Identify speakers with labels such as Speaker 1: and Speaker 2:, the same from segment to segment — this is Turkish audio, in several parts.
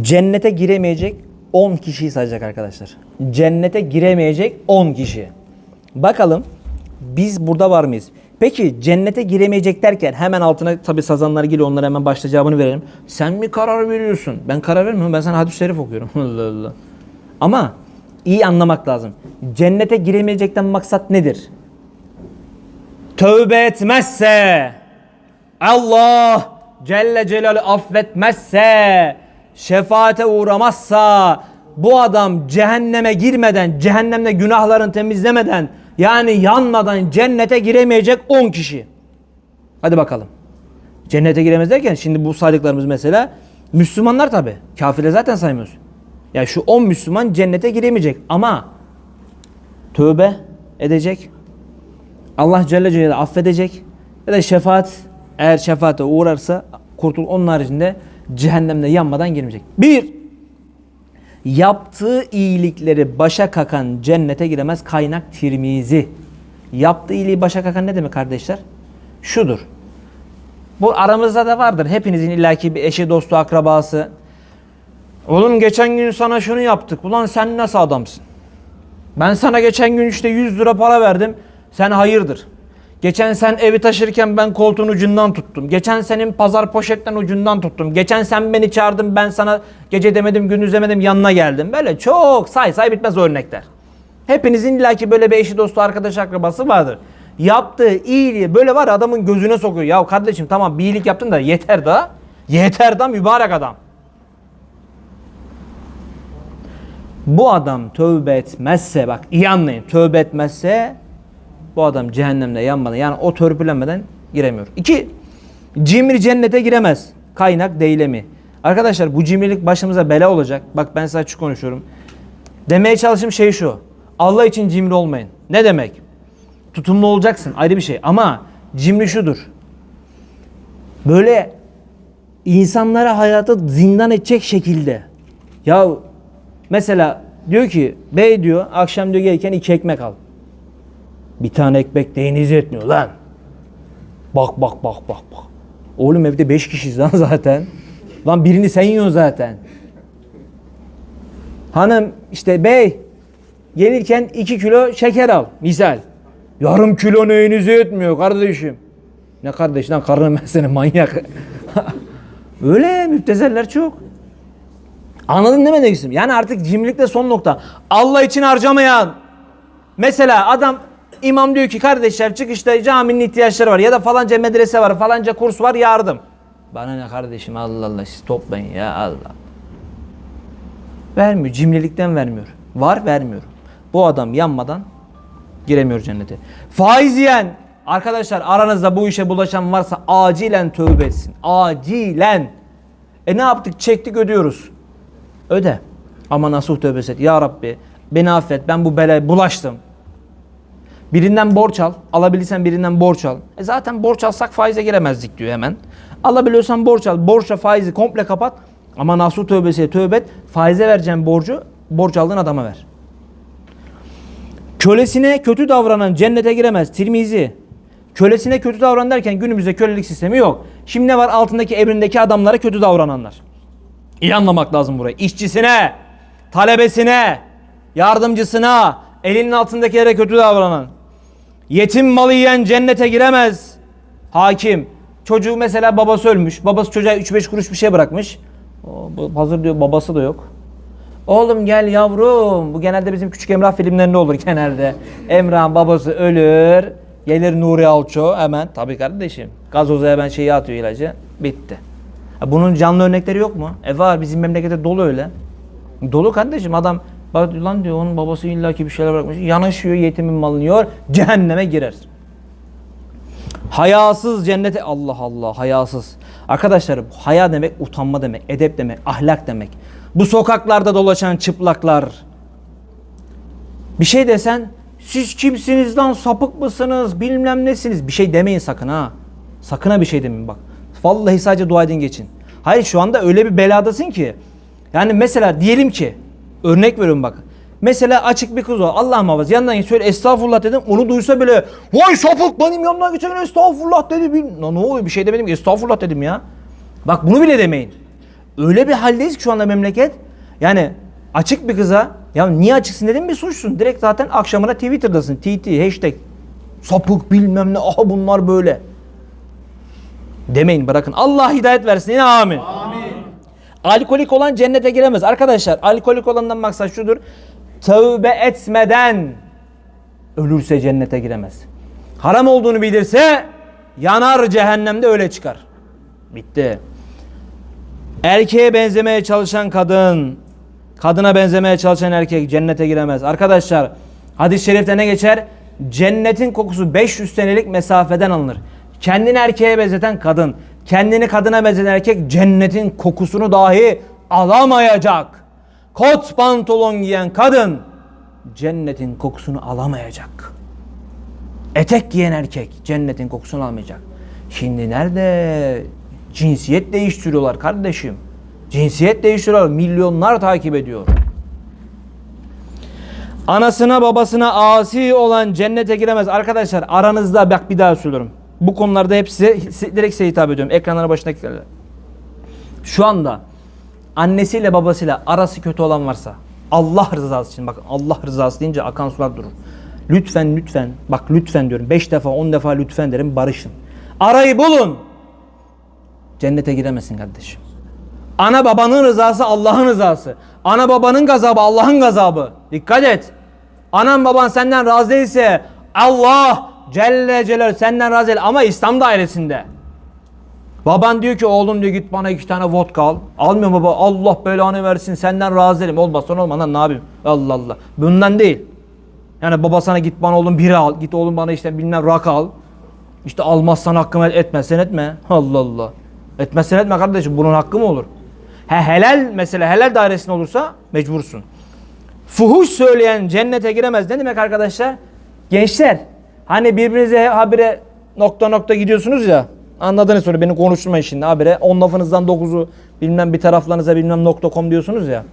Speaker 1: Cennete giremeyecek 10 kişiyi sayacak arkadaşlar. Cennete giremeyecek 10 kişi. Bakalım biz burada var mıyız? Peki cennete giremeyecek derken hemen altına tabi sazanlar geliyor onlara hemen başta cevabını verelim. Sen mi karar veriyorsun? Ben karar vermiyorum ben sana hadis-i şerif okuyorum. Allah Allah. Ama iyi anlamak lazım. Cennete giremeyecekten maksat nedir? Tövbe etmezse Allah Celle Celaluhu affetmezse, şefaate uğramazsa, bu adam cehenneme girmeden, cehennemde günahlarını temizlemeden, yani yanmadan cennete giremeyecek 10 kişi. Hadi bakalım. Cennete giremez derken şimdi bu saydıklarımız mesela Müslümanlar tabi. Kafirle zaten saymıyoruz. Ya şu 10 Müslüman cennete giremeyecek ama tövbe edecek. Allah Celle Celaluhu affedecek ya da şefaat eğer şefaate uğrarsa kurtul onun haricinde cehennemde yanmadan girmeyecek. Bir, yaptığı iyilikleri başa kakan cennete giremez kaynak Tirmizi. Yaptığı iyiliği başa kakan ne demek kardeşler? Şudur. Bu aramızda da vardır. Hepinizin illaki bir eşi, dostu, akrabası. Oğlum geçen gün sana şunu yaptık. Ulan sen nasıl adamsın? Ben sana geçen gün işte 100 lira para verdim. Sen hayırdır? Geçen sen evi taşırken ben koltuğun ucundan tuttum. Geçen senin pazar poşetten ucundan tuttum. Geçen sen beni çağırdın ben sana gece demedim gündüz demedim yanına geldim. Böyle çok say say bitmez örnekler. Hepinizin illaki böyle bir eşi dostu arkadaş akrabası vardır. Yaptığı iyiliği böyle var adamın gözüne sokuyor. Ya kardeşim tamam bir iyilik yaptın da yeter da. Yeter da mübarek adam. Bu adam tövbe etmezse bak iyi anlayın tövbe etmezse bu adam cehennemde yanmadan yani o törpülenmeden giremiyor. İki, cimri cennete giremez. Kaynak deylemi. Arkadaşlar bu cimrilik başımıza bela olacak. Bak ben size açık konuşuyorum. Demeye çalıştığım şey şu. Allah için cimri olmayın. Ne demek? Tutumlu olacaksın ayrı bir şey ama cimri şudur. Böyle insanlara hayatı zindan edecek şekilde. Ya mesela diyor ki bey diyor akşam diyor gelirken iki ekmek al. Bir tane ekmek neyiniz etmiyor lan. Bak bak bak bak bak. Oğlum evde beş kişiyiz lan zaten. Lan birini sen yiyorsun zaten. Hanım işte bey gelirken iki kilo şeker al misal. Yarım kilo neyiniz etmiyor kardeşim. Ne kardeş lan karnım ben senin manyak. Öyle müptezeller çok. Anladın değil mi ne? Yani artık cimrilikte son nokta. Allah için harcamayan. Mesela adam imam diyor ki kardeşler çıkışta caminin ihtiyaçları var ya da falanca medrese var falanca kurs var yardım. Bana ne kardeşim Allah Allah siz toplayın ya Allah. Vermiyor cimrilikten vermiyor. Var vermiyor. Bu adam yanmadan giremiyor cennete. Faiz yiyen arkadaşlar aranızda bu işe bulaşan varsa acilen tövbe etsin. Acilen. E ne yaptık? Çektik ödüyoruz. Öde. Ama nasuh tövbesi et. Ya Rabbi beni affet ben bu belaya bulaştım. Birinden borç al. Alabilirsen birinden borç al. E zaten borç alsak faize giremezdik diyor hemen. Alabiliyorsan borç al. Borçla faizi komple kapat. Ama nasuh tövbesiye tövbe et. Faize vereceğin borcu borç aldığın adama ver. Kölesine kötü davranan cennete giremez. Tirmizi. Kölesine kötü davran derken günümüzde kölelik sistemi yok. Şimdi ne var? Altındaki emrindeki adamlara kötü davrananlar. İyi anlamak lazım burayı. İşçisine, talebesine, yardımcısına, elinin altındakilere kötü davranan. Yetim malı yiyen cennete giremez. Hakim. Çocuğu mesela babası ölmüş. Babası çocuğa 3-5 kuruş bir şey bırakmış. O, hazır diyor babası da yok. Oğlum gel yavrum. Bu genelde bizim küçük Emrah filmlerinde olur genelde. Emrah'ın babası ölür. Gelir Nuri Alço hemen. Tabii kardeşim. Gazoza hemen şeyi atıyor ilacı. Bitti. Bunun canlı örnekleri yok mu? E var bizim memlekette dolu öyle. Dolu kardeşim adam bak lan diyor onun babası illaki bir şeyler bırakmış. Yanaşıyor yetimin malını yiyor. Cehenneme girer. Hayasız cennete Allah Allah hayasız. Arkadaşlar haya demek utanma demek, edep demek, ahlak demek. Bu sokaklarda dolaşan çıplaklar. Bir şey desen siz kimsiniz lan sapık mısınız bilmem nesiniz bir şey demeyin sakın ha. Sakın ha bir şey demeyin bak. Vallahi sadece dua edin geçin. Hayır şu anda öyle bir beladasın ki. Yani mesela diyelim ki örnek veriyorum bak. Mesela açık bir kız o. Allah muhafaza yanından geç söyle estağfurullah dedim. Onu duysa bile vay sapık benim yanımdan geçen estağfurullah dedi. Bir, Lan ne oluyor bir şey demedim ki estağfurullah dedim ya. Bak bunu bile demeyin. Öyle bir haldeyiz ki şu anda memleket. Yani açık bir kıza ya niye açıksın dedim bir suçsun. Direkt zaten akşamına Twitter'dasın. TT hashtag sapık bilmem ne aha bunlar böyle. Demeyin bırakın. Allah hidayet versin. Yine amin. Alkolik olan cennete giremez. Arkadaşlar alkolik olandan maksat şudur. Tövbe etmeden ölürse cennete giremez. Haram olduğunu bilirse yanar cehennemde öyle çıkar. Bitti. Erkeğe benzemeye çalışan kadın, kadına benzemeye çalışan erkek cennete giremez. Arkadaşlar hadis-i şerifte ne geçer? Cennetin kokusu 500 senelik mesafeden alınır. Kendini erkeğe benzeten kadın, kendini kadına benzeten erkek cennetin kokusunu dahi alamayacak. Kot pantolon giyen kadın cennetin kokusunu alamayacak. Etek giyen erkek cennetin kokusunu almayacak. Şimdi nerede cinsiyet değiştiriyorlar kardeşim? Cinsiyet değiştiriyorlar. Milyonlar takip ediyor. Anasına babasına asi olan cennete giremez. Arkadaşlar aranızda bak bir daha söylüyorum. Bu konularda hepsi direkt size hitap ediyorum. Ekranlara başındakilerle. Şu anda annesiyle babasıyla arası kötü olan varsa Allah rızası için bakın Allah rızası deyince akan sular durur. Lütfen lütfen bak lütfen diyorum 5 defa 10 defa lütfen derim barışın. Arayı bulun. Cennete giremezsin kardeşim. Ana babanın rızası Allah'ın rızası. Ana babanın gazabı Allah'ın gazabı. Dikkat et. Anan baban senden razı değilse Allah Celle Celal senden razı değil ama İslam dairesinde. Baban diyor ki oğlum diyor git bana iki tane vodka al. Almıyor baba Allah belanı versin senden razı değilim. Olmazsa olmaz lan ne yapayım? Allah Allah. Bundan değil. Yani baba sana git bana oğlum biri al. Git oğlum bana işte bilmem rak al. İşte almazsan hakkımı et, etmezsen etme. Allah Allah. Etmezsen etme kardeşim bunun hakkı mı olur? He helal mesela helal dairesinde olursa mecbursun. Fuhuş söyleyen cennete giremez. Ne demek arkadaşlar? Gençler hani birbirinize habire nokta nokta gidiyorsunuz ya. Anladınız sonra beni konuşturmayın şimdi habire. On lafınızdan dokuzu bilmem bir taraflarınıza bilmem nokta com diyorsunuz ya.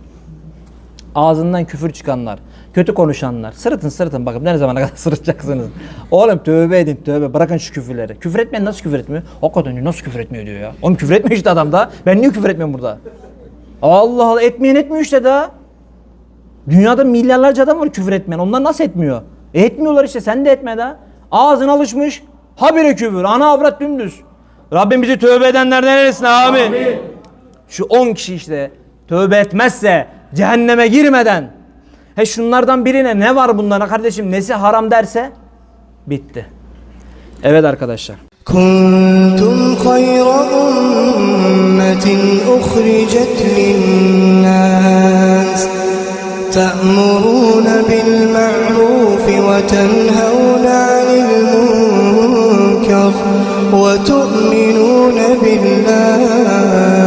Speaker 1: Ağzından küfür çıkanlar, kötü konuşanlar. Sırıtın sırıtın bakın ne zamana kadar sırıtacaksınız. Oğlum tövbe edin tövbe bırakın şu küfürleri. Küfür etmeyen nasıl küfür etmiyor? Hakikaten diyor, nasıl küfür etmiyor diyor ya. Oğlum küfür etmiyor işte adam da. Ben niye küfür etmiyorum burada? Allah Allah etmeyen etmiyor işte daha. Dünyada milyarlarca adam var küfür etmeyen. Onlar nasıl etmiyor? E etmiyorlar işte sen de etme daha. Ağzın alışmış. Habire küfür. Ana avrat dümdüz. Rabbim bizi tövbe edenlerden eylesin amin. amin. Şu 10 kişi işte tövbe etmezse cehenneme girmeden he şunlardan birine ne var bunlara kardeşim nesi haram derse bitti. Evet arkadaşlar.
Speaker 2: Kuntum hayra ummetin uhricet linnas te'murun bil ma'ruf وتنهون عن المنكر وتؤمنون بالله.